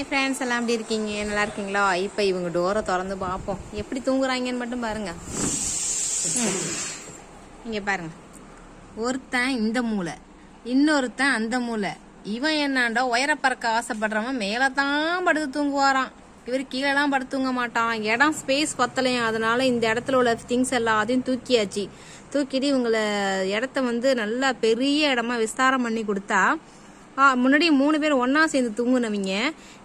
Hi friends எல்லாம் எப்படி இருக்கீங்க? நல்லா இருக்கீங்களா? இப்போ இவங்க டோரை திறந்து பார்ப்போம். எப்படி தூங்குறாங்கன்னு மட்டும் பாருங்க. இங்கே பாருங்க. ஒருத்தன் இந்த மூளை இன்னொருத்தன் அந்த மூளை. இவன் என்னாண்டா உயர பறக்க ஆசைப்படுறவன் மேலே தான் படுத்து தூங்குவாரான் இவர் கீழெல்லாம் படுத்து தூங்க மாட்டான். இடம் ஸ்பேஸ் பத்தலையும். அதனால இந்த இடத்துல உள்ள திங்ஸ் எல்லாத்தையும் தூக்கியாச்சு. தூக்கிட்டு இவங்களை இடத்த வந்து நல்லா பெரிய இடமா விஸ்தாரம் பண்ணி கொடுத்தா முன்னாடி மூணு பேர் ஒன்றா சேர்ந்து தூங்குனவங்க.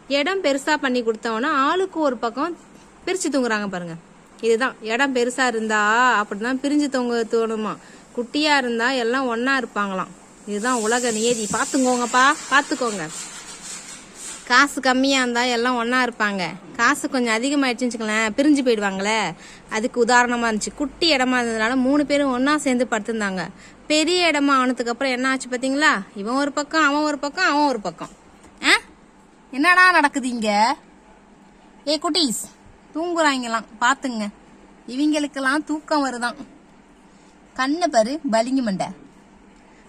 இடம் பெருசா பண்ணி கொடுத்தவொன்னே ஆளுக்கு ஒரு பக்கம் பிரிச்சு தூங்குறாங்க பாருங்க. இதுதான் இடம் பெருசா இருந்தா அப்படிதான் பிரிஞ்சு தூங்க தோணுமா? குட்டியா இருந்தா எல்லாம் ஒன்றா இருப்பாங்களாம். இதுதான் உலக நியதி. பாத்துக்கோங்கப்பா பாத்துக்கோங்க காசு கம்மியா இருந்தா எல்லாம் ஒன்றா இருப்பாங்க. காசு கொஞ்சம் அதிகமாயிடுச்சுன்னு வச்சுக்கலேன் பிரிஞ்சு போயிடுவாங்களே. அதுக்கு உதாரணமா இருந்துச்சு. குட்டி இடமா இருந்ததுனால மூணு பேரும் ஒன்றா சேர்ந்து படுத்திருந்தாங்க. பெரிய இடமா ஆனதுக்கு அப்புறம் என்ன ஆச்சு பாத்தீங்களா? இவன் ஒரு பக்கம் அவன் ஒரு பக்கம் அவன் ஒரு பக்கம். ஆ? என்னடா நடக்குது இங்க? ஏ குட்டீஸ் தூங்குறாங்களாம். பாத்துங்க. இவங்களுக்கெல்லாம் தூக்கம் வருதான். கண்ணை பாரு பலிங்கு மண்டை.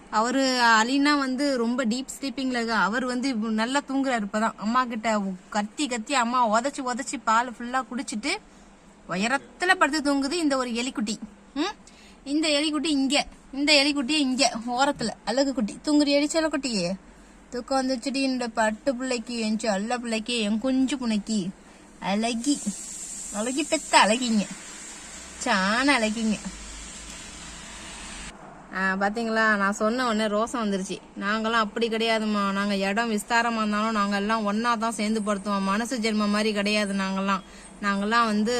அவரு அலினா வந்து ரொம்ப டீப் ஸ்லீப்பிங்ல இருக்கா. அவர் வந்து நல்லா தூங்குறாரு இப்பதான். அம்மா கிட்ட கத்தி கத்தி அம்மா உதச்சி உதச்சி பால் ஃபுல்லா குடிச்சிட்டு உயரத்துல படுத்து தூங்குது இந்த ஒரு எலிக்குட்டி. ம்? இந்த எலிக்குட்டி இங்க. இந்த எலிக்குட்டி இங்க. ஓரத்துல. அழகு குட்டி. தூங்குற எலிச்சல குட்டியே? தூக்கம் வந்துச்சுடி இந்த பட்டு பிள்ளைக்கு என் அல்ல பிள்ளைக்கு என் குஞ்சு புனைக்கு அழகி. அழகி பெத்த அழகிங்க. சான அழகிங்க. பார்த்தீங்களா நான் சொன்ன உடனே ரோசம் வந்துருச்சு. நாங்கெல்லாம் அப்படி கிடையாதும்மா. நாங்கள் இடம் விஸ்தாரமாக இருந்தாலும் நாங்கள் எல்லாம் ஒன்றா தான் சேர்ந்து படுத்துவோம். மனசு ஜென்மம் மாதிரி கிடையாது நாங்கள்லாம் நாங்கள்லாம் வந்து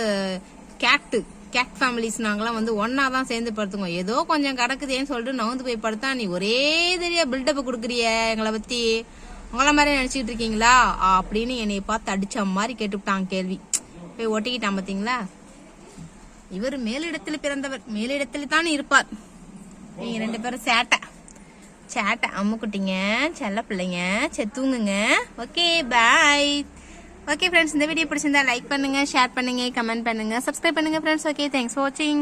கேட்டு கேட் ஃபேமிலிஸ் நாங்கள்லாம் வந்து ஒன்னா தான் சேர்ந்து படுத்துவோம் ஏதோ கொஞ்சம் கிடக்குதேன்னு சொல்லிட்டு நவுந்து போய் படுத்தா நீ ஒரே தெரிய பில்டப் கொடுக்குறிய எங்களை பத்தி. உங்கள மாதிரி நினைச்சிட்டு இருக்கீங்களா? அப்படின்னு என்னை பார்த்து அடிச்ச மாதிரி கேட்டுவிட்டான் கேள்வி. போய் ஒட்டிக்கிட்டான் பார்த்தீங்களா இவர் மேலிடத்தில் பிறந்தவர். மேலிடத்தில் தான் இருப்பார். நீங்க ரெண்டு பேரும் சேட்டை. சேட்டை அம்முக்குட்டிங்க செல்ல பிள்ளைங்க சரி தூங்குங்க. Okay bye. ஓகே ஃப்ரெண்ட்ஸ் இந்த வீடியோ பிடிச்சிருந்தா லைக் பண்ணுங்க ஷேர் பண்ணுங்க கமெண்ட் பண்ணுங்க. சப்ஸ்கிரைப் பண்ணுங்க ஃப்ரெண்ட்ஸ் ஓகே தேங்க்ஸ் ஃபார் வாட்சிங்